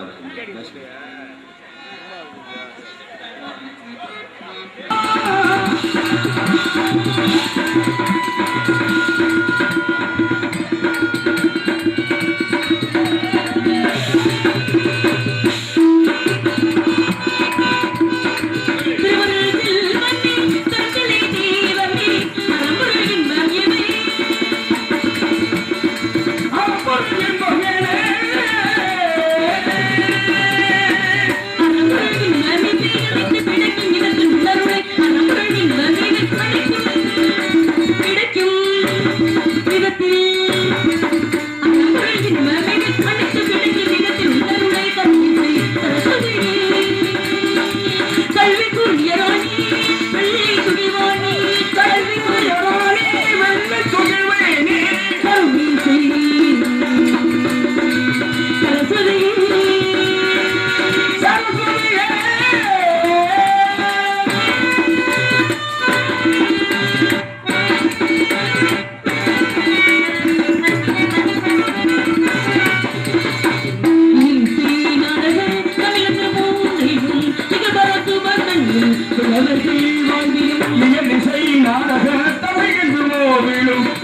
பாரு திருவருளில்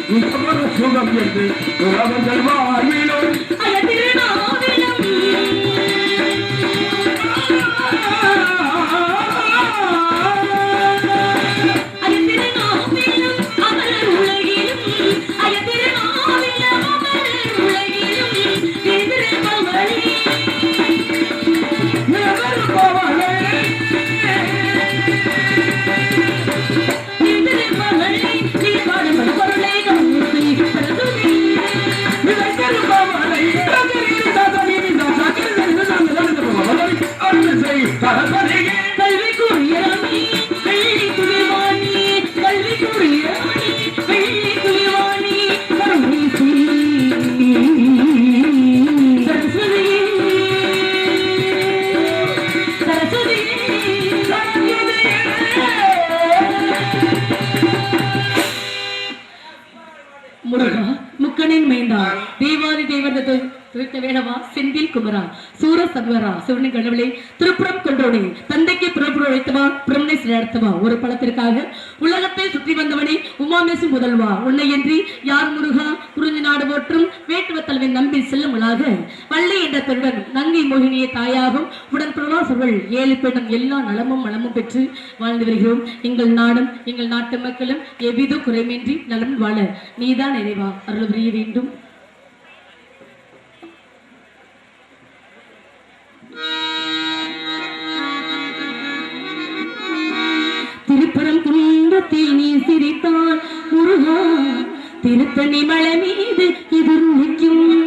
விழும் சுகம் என்று உறவர்கள் வாழ்விலும் திருத்த வேணவா செந்தில் குமரா. சூர சத்வரா சிவனை கடவுளே திருப்புறம் கொன்றோனே. தந்தைக்கு பிறப்புறம் உழைத்தவா பிரமனை நடத்தவா? ஒரு பழத்திற்காக. உலகத்தை சுற்றி வந்தவனே உமாமேசு முதல்வா. உன்னையன்றி யார் முருகா? குறிஞ்சி நாடு போற்றும் வேட்டுவ தலைவன் நம்பி செல்லுமலாக வள்ளி என்ற பெருடன் நங்கை மோகினியை தாயாகும். உடன் பிரவாசர்கள் ஏழு பெண்ணும் எல்லா நலமும் வளமும் பெற்று வாழ்ந்து வருகிறோம். எங்கள் நாடும் எங்கள் நாட்டு மக்களும் எவ்வித குறைமின்றி நலம் வாழ. நீதான் நிறைவா அருள் புரிய வேண்டும். திருத்தணி மலை மீது எதிரொலிக்கும் திருப்புறம்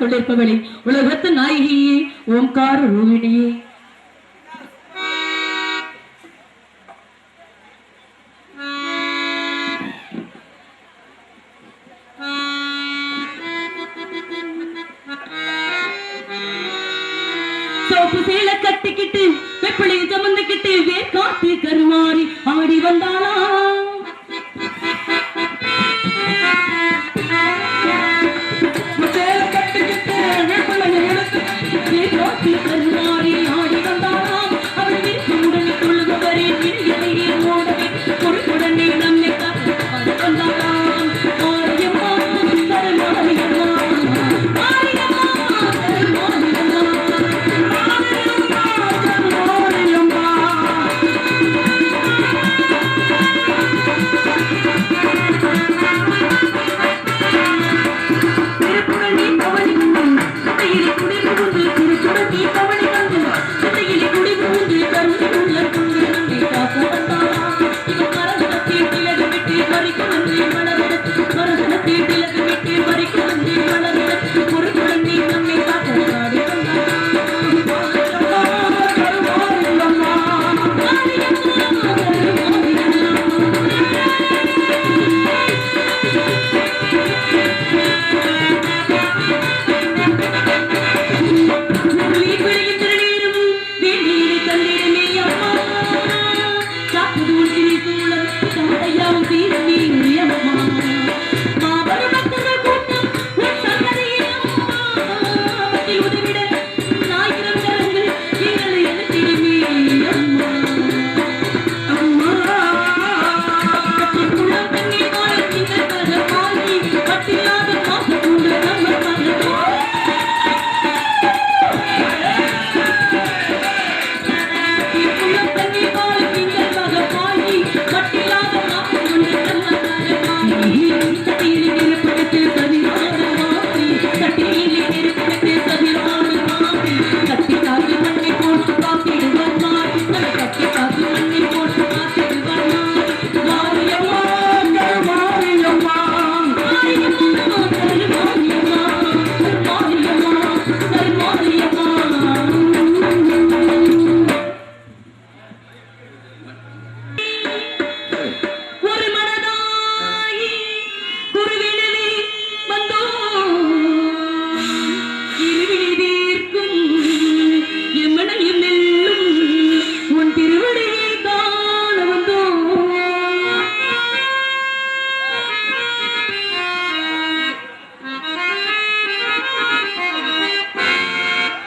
கொண்டிருப்பவளே உலகத்து நாயகியே ஓம்கார ரோகிணியே. சேல கட்டிக்கிட்டு வெப்பிலையும் சமந்துக்கிட்டு வே காத்து கருமாறி ஆடி வந்தாளா?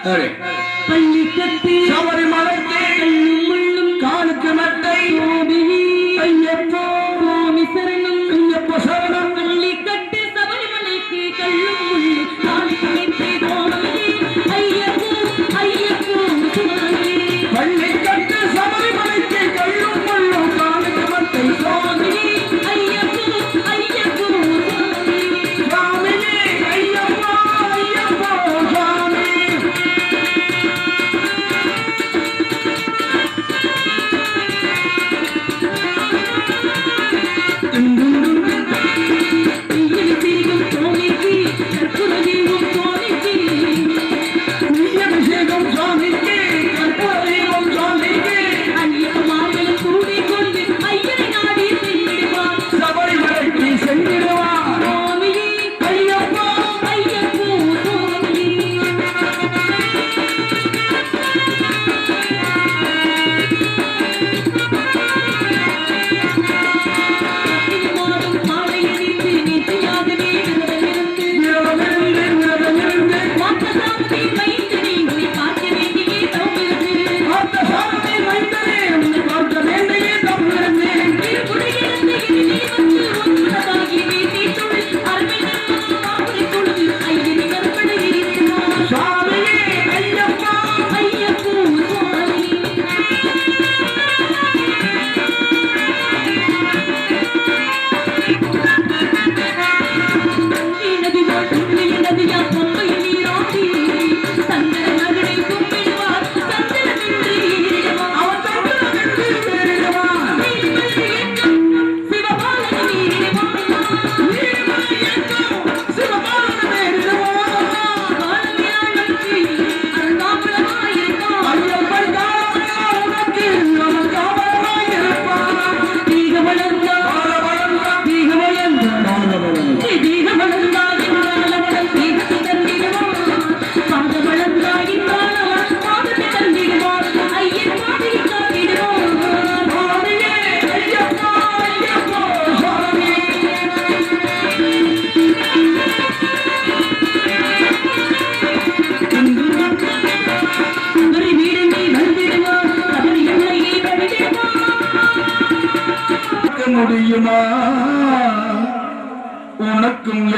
பள்ளி கட்டி சபரிமலை காலுக்கு மட்டை.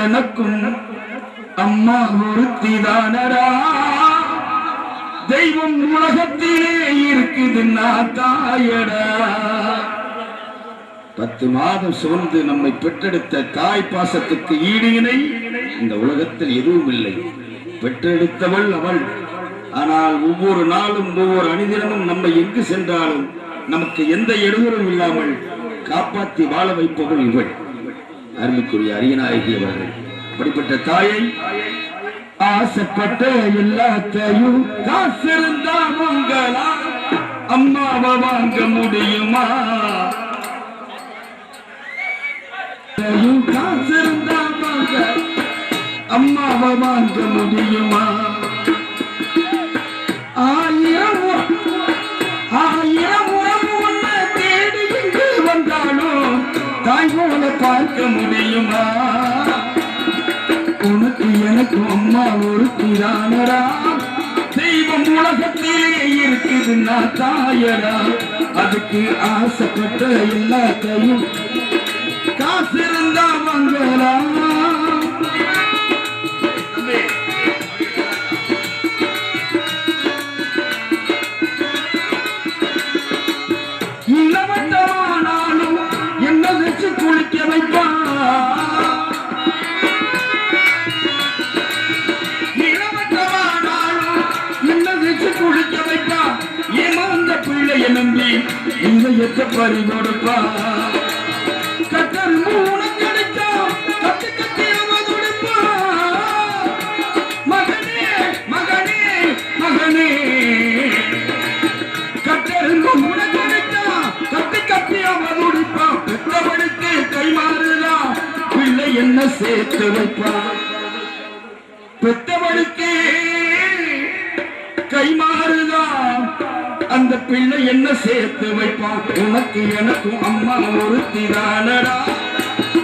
எனக்கும் அம்மா ஒருத்திதானடா. தெய்வம் உலகத்திலே இருக்குது தாயடா. பத்து மாதம் சுமந்து நம்மை பெற்றெடுத்த தாய் பாசத்துக்கு ஈடு இணை இந்த உலகத்தில் எதுவும் இல்லை. பெற்றெடுத்தவள் அவள். ஆனால் ஒவ்வொரு நாளும் ஒவ்வொரு அணிதினமும் நம்மை எங்கு சென்றாலும் நமக்கு எந்த இடையூறும் இல்லாமல் காப்பாற்றி வாழ வைப்பவள் இவள். அருமைக்குரிய அரியநாயகி அவர்கள் அப்படிப்பட்ட தாயை ஆசைப்பட்ட எல்லாத்தையும் காசு இருந்தா மங்களா அம்மாவை வாங்க முடியுமா? காசு இருந்தா வாங்க அம்மாவை வாங்க முடியுமா? ஆயிரம் பார்க்க முடியுமா? உனக்கு எனக்கு அம்மா ஒரு திரானடா தெய்வம் உலகத்திலே இருக்குது நான் தாயடா. அதுக்கு ஆசைப்பட்ட எல்லாத்தையும் காசு இருந்தா வாங்கலாம் குளிக்க வைப்பான் குளிக்க வைப்பான் ஏமாந்த பிள்ளைய நம்பி இந்த எத்த பறி கொடுப்பான் சேர்த்து வைப்பான் பெத்தவனுக்கு கைமாறுதான் அந்த பிள்ளை என்ன சேர்த்து வைப்பான்? உனக்கு எனக்கும் அம்மா ஒருத்திதானடா.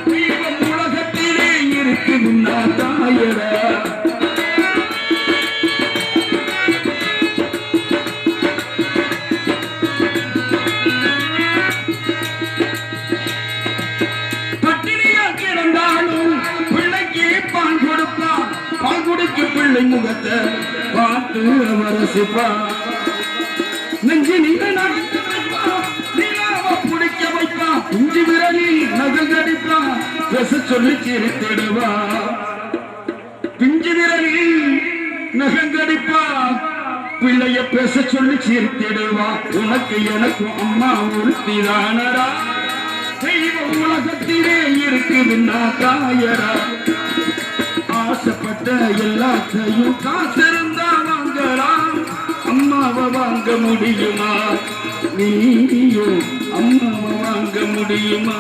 திரானடா உலகத்திலே இருக்கு முன்னா தாயடா. பார்த்து நெஞ்சு நீங்க நடந்து பிடிக்க விரலில் நகை பேச சொல்லி பிஞ்சு விரலில் பிள்ளைய பேச சொல்லி சிரித்திடுவான் உனக்கு எனக்கும் அம்மா ஒருத்திதானடா. தெய்வ உலகத்திலே இருக்குதுன்னா தாயரா தாயடா. ஆசைப்பட்ட எல்லாத்தையும் காசரா அம்மாவை வாங்க முடியுமா? நீயும் அம்மாவை வாங்க முடியுமா?